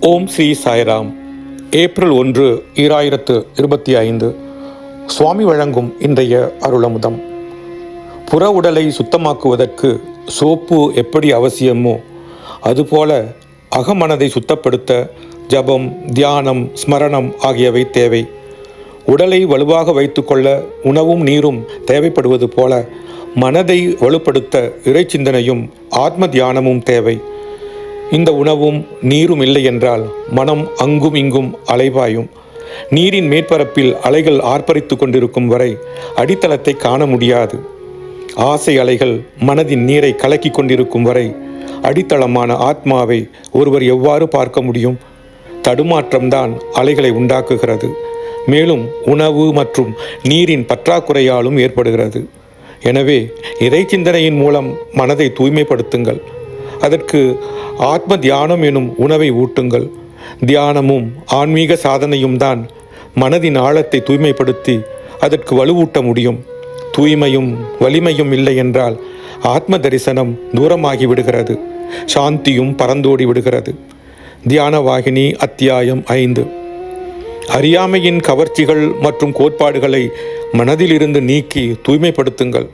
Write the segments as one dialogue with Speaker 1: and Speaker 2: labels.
Speaker 1: ஓம் Sri Sairam. April ஒன்று ஈராயிரத்து இருபத்தி ஐந்து. சுவாமி வழங்கும் இன்றைய அருளமுதம். புற உடலை சுத்தமாக்குவதற்கு சோப்பு எப்படி அவசியமோ அதுபோல அகமனதை சுத்தப்படுத்த ஜபம் தியானம் ஸ்மரணம் ஆகியவை தேவை. உடலை வலுவாக வைத்துக்கொள்ள உணவும் நீரும் தேவைப்படுவது போல மனதை வலுப்படுத்த இறைச்சிந்தனையும் ஆத்ம தியானமும் தேவை. இந்த உணவும் நீரும் இல்லை என்றால் மனம் அங்கும் இங்கும் அலைவாயும் நீரின் மேற்பரப்பில் அலைகள் ஆர்ப்பரித்து கொண்டிருக்கும் வரை அடித்தளத்தை காண முடியாது. ஆசை அலைகள் மனதின் நீரை கலக்கி கொண்டிருக்கும் வரை அடித்தளமான ஆத்மாவை ஒருவர் எவ்வாறு பார்க்க முடியும்? தடுமாற்றம்தான் அலைகளை உண்டாக்குகிறது. மேலும் உணவு மற்றும் நீரின் பற்றாக்குறையாலும் ஏற்படுகிறது. எனவே இறை சிந்தனையின் மூலம் மனதை தூய்மைப்படுத்துங்கள். அதற்கு ஆத்ம தியானம் எனும் உணவை ஊட்டுங்கள். தியானமும் ஆன்மீக சாதனையும் தான் மனதின் ஆழத்தை தூய்மைப்படுத்தி அதற்கு வலுவூட்ட முடியும். தூய்மையும் வலிமையும் இல்லை என்றால் ஆத்ம தரிசனம் தூரமாகி விடுகிறது. சாந்தியும் பறந்தோடி விடுகிறது. தியான வாகினி அத்தியாயம் ஐந்து. அறியாமையின் கவர்ச்சிகள் மற்றும் கோட்பாடுகளை மனதிலிருந்து நீக்கி தூய்மைப்படுத்துங்கள்.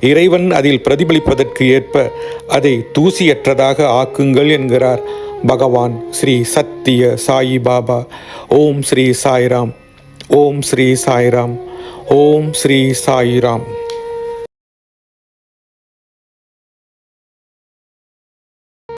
Speaker 1: இறைவன் அதில் பிரதிபலிப்பதற்கு ஏற்ப அதை தூசியற்றதாக ஆக்குங்கள் என்கிறார் பகவான் ஸ்ரீ சத்திய சாயி பாபா. ஓம் ஸ்ரீ சாய்ராம். ஓம் ஸ்ரீ சாய்ராம். ஓம் ஸ்ரீ சாய்ராம்.